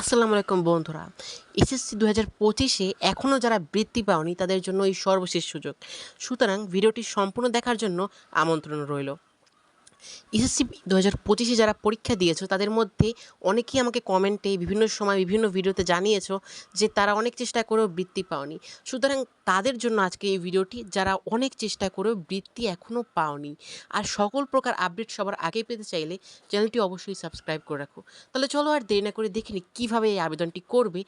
আসসালামু আলাইকুম বন্ধুরা। এসএসসি দু হাজার পঁচিশে এখনও যারা বৃত্তি পাওনি, তাদের জন্য এই সর্বশেষ সুযোগ। সুতরাং ভিডিওটি সম্পূর্ণ দেখার জন্য আমন্ত্রণ রইল। এসএসসি দু পঁচিশে যারা পরীক্ষা দিয়েছ, তাদের মধ্যে অনেকেই আমাকে কমেন্টে বিভিন্ন সময় বিভিন্ন ভিডিওতে জানিয়েছো যে তারা অনেক চেষ্টা করেও বৃত্তি পাওনি। সুতরাং তাদের জন্য আজকে এই ভিডিওটি, যারা অনেক চেষ্টা করেও বৃত্তি এখনও পাওনি। আর সকল প্রকার আপডেট সবার আগে পেতে চাইলে চ্যানেলটি অবশ্যই সাবস্ক্রাইব করে রাখো। তাহলে চলো আর দেরি না করে দেখিনি কীভাবে এই আবেদনটি করবে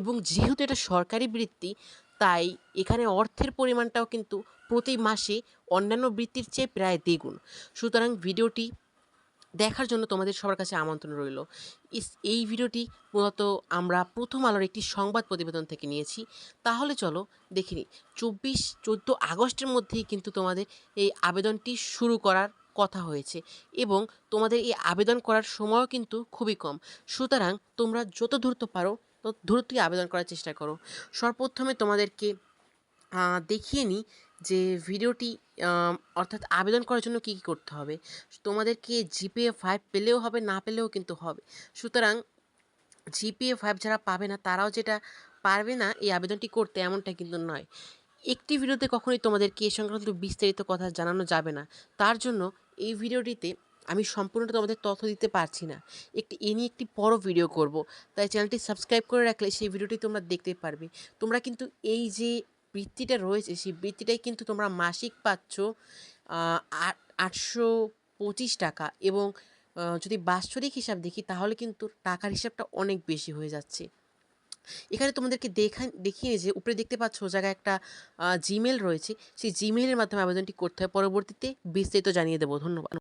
এবং যেহেতু এটা সরকারি বৃত্তি তাই এখানে অর্থের পরিমাণটাও কিন্তু প্রতি মাসে অন্যান্য বৃত্তির চেয়ে প্রায় দ্বিগুণ। সুতরাং ভিডিওটি দেখার জন্য তোমাদের সবার কাছে আমন্ত্রণ রইল। এই ভিডিওটি মূলত আমরা প্রথম আলোর একটি সংবাদ প্রতিবেদন থেকে নিয়েছি। তাহলে চলো দেখে নিই, চব্বিশ, চোদ্দ আগস্টের মধ্যেই কিন্তু তোমাদের এই আবেদনটি শুরু করার কথা হয়েছে এবং তোমাদের এই আবেদন করার সময়ও কিন্তু খুবই কম। সুতরাং তোমরা যত দ্রুত পারো তত দ্রুতই আবেদন করার চেষ্টা করো। সর্বপ্রথমে তোমাদেরকে দেখিয়ে নিই যে ভিডিওটি অর্থাৎ আবেদন করার জন্য কী কী করতে হবে। তোমাদেরকে জিপিএ ফাইভ পেলেও হবে, না পেলেও কিন্তু হবে। সুতরাং জিপিএ ফাইভ যারা পাবে না, তারাও যেটা পারবে না এই আবেদনটি করতে এমনটা কিন্তু নয়। একটি ভিডিওতে কখনোই তোমাদেরকে এ সংক্রান্ত বিস্তারিত কথা জানানো যাবে না। তার জন্য এই ভিডিওটিতে আমি সম্পূর্ণটা তোমাদের তথ্য দিতে পারছি না। একটি, এ নিয়ে একটি বড় ভিডিও করব। তাই চ্যানেলটি সাবস্ক্রাইব করে রাখলে সেই ভিডিওটি তোমরা দেখতে পারবে। তোমরা কিন্তু এই যে বৃত্তিটা রয়েছে, সেই বৃত্তিটাই কিন্তু তোমরা মাসিক পাচ্ছ আট, আটশো পঁচিশ টাকা এবং যদি বাৎসরিক হিসাব দেখি তাহলে কিন্তু টাকার হিসাবটা অনেক বেশি হয়ে যাচ্ছে। এখানে তোমাদেরকে দেখা দেখিয়ে যে উপরে দেখতে পাচ্ছ জায়গায় একটা জিমেল রয়েছে। সেই জিমেলের মাধ্যমে আবেদনটি করতে হয়। পরবর্তীতে বিস্তারিত জানিয়ে দেবো। ধন্যবাদ।